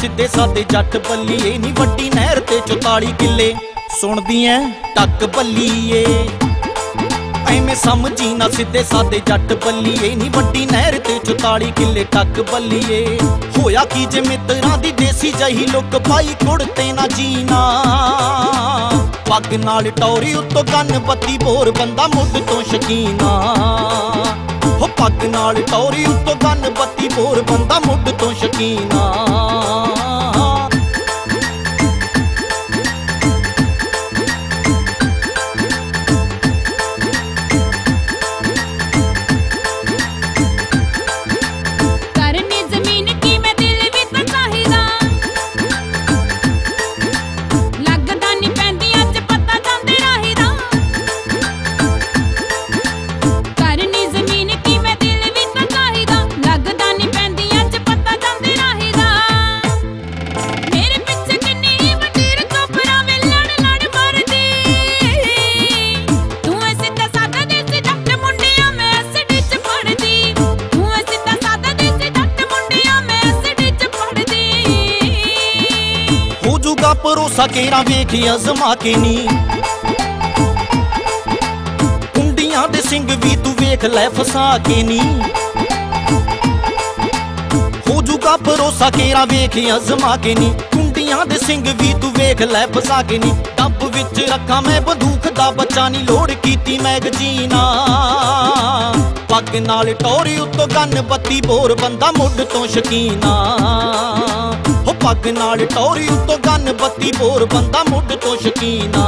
ਸਿੱਧੇ ਸਾਦੇ ਜੱਟ ਬੱਲੀਏ? ਨਹੀਂ ਵੱਡੀ ਨਹਿਰ ਤੇ 44 ਕਿੱਲੇ। ਸੁਣਦੀ ਐ ਟੱਕ ਬੱਲੀਏ। ਐਵੇਂ ਸਮਝੀ ਨਾ ਸਿੱਧੇ ਸਾਦੇ ਜੱਟ ਬੱਲੀਏ। ਨਹੀਂ ਵੱਡੀ ਨਹਿਰ ਤੇ 44 ਕਿੱਲੇ, ਟੱਕ ਬੱਲੀਏ। ਹੋਇਆ ਕੀ ਜੇ ਮਿੱਤਰਾਂ ਦੀ ਦੇਸੀ ਜਹੀ ਲੁੱਕ ਪਾਈ? ਕੁੜਤੇ ਨਾ ਜੀਨਾ ਪੱਗ ਨਾਲ ਟੌਰੀ ਉੱਤੋਂ ਕੰਨ ਬੱਤੀ ਬੋਰ, ਬੰਦਾ ਮੁੱਢ ਤੋਂ ਸ਼ਕੀਨਾ। ਹੋ ਨਾਲ ਟੌਰੀ ਉੱਤੋਂ ਕੰਨ ਬੱਤੀ ਬੋਰ ਬੰਦਾ ਮੁੱਢ ਤੋਂ ਸ਼ਕੀਨਾ ਭਰੋਸਾ ਕੇਰਾ ਵੇਖ ਅਜ਼ਮਾ ਕੇ ਨੀ। ਕੁੰਡੀਆਂ ਦੇ ਸਿੰਘ ਵੀ ਤੂੰ ਵੇਖ ਲੈ ਫਸਾ ਕੇ ਨੀ। ਹੋ ਜੂਗਾ ਭਰੋਸਾ ਕੇਰਾ ਵੇਖ ਅਜ਼ਮਾ ਕੇ ਨੀ। ਕੁੰਡੀਆਂ ਦੇ ਸਿੰਘ ਵੀ ਤੂੰ ਵੇਖ ਲੈ ਫਸਾ ਕੇ ਨੀ। ਡੱਬ ਵਿੱਚ ਰੱਖਾਂ ਮੈਂ ਬੰਦੂਕ ਦਾ ਬੱਚਾ ਨਹੀਂ ਲੋੜ ਕੀਤੀ ਮੈਗਜ਼ੀਨਾ ਪੱਗ ਨਾਲ ਟੋਰੀ ਉੱਤੋਂ ਗੰਨ ਬੱਤੀ, ਬੋਰ ਬੰਦਾ ਮੁੱਢ ਤੋਂ ਸ਼ਕੀਨਾ ਹੋ ਪੱਗ ਨਾਲ ਟੌਰੀ ਉੱਤੋਂ ਗੰਨ ਬੱਤੀ ਬੋਰ ਬੰਦਾ ਮੁੱਢ ਤੋਂ ਸ਼ਕੀਨਾ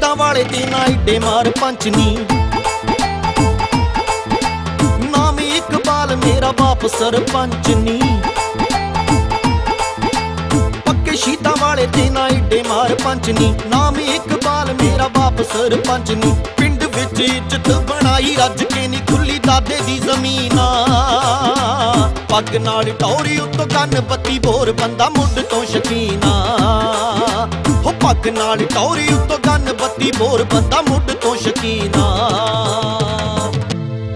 ਪੱਕੇ ਵਾਲੇ ਤੇ ਨਾ ਏਡੇ ਮਾਰ ਪੰਚਨੀ। ਨਾਮ ਇਕਬਾਲ ਮੇਰਾ ਬਾਪ ਸਰਪੰਚ ਪੱਕੇ ਸ਼ੀਤਾਂ ਵਾਲੇ ਤੇ ਨਾ ਏਡੇ ਮਾਰ ਪੰਚਨੀ। ਨਾਮ ਇਕਬਾਲ ਮੇਰਾ ਬਾਪ ਸਰਪੰਚਨੀ। ਪਿੰਡ ਵਿੱਚ ਇੱਜ਼ਤ ਬਣਾਈ ਰੱਜ ਕੇ ਨੀ ਖੁੱਲੀ ਦਾਦੇ ਦੀ ਜ਼ਮੀਨਾ। ਪੱਗ ਨਾਲ ਟੌਰੀ ਉੱਤੋਂ ਕੰਨ ਬੱਤੀ ਬੋਰ ਬੰਦਾ ਮੁੱਢ ਤੋਂ ਸ਼ਕੀਨਾ। ਪੱਗ ਨਾਲ ਟੌਰੀ ਉੱਤੋਂ ਗੰਨ ਬੱਤੀ ਮੋਰ ਬੰਦਾ ਮੁੱਢ ਤੋਂ ਸ਼ਕੀਨਾ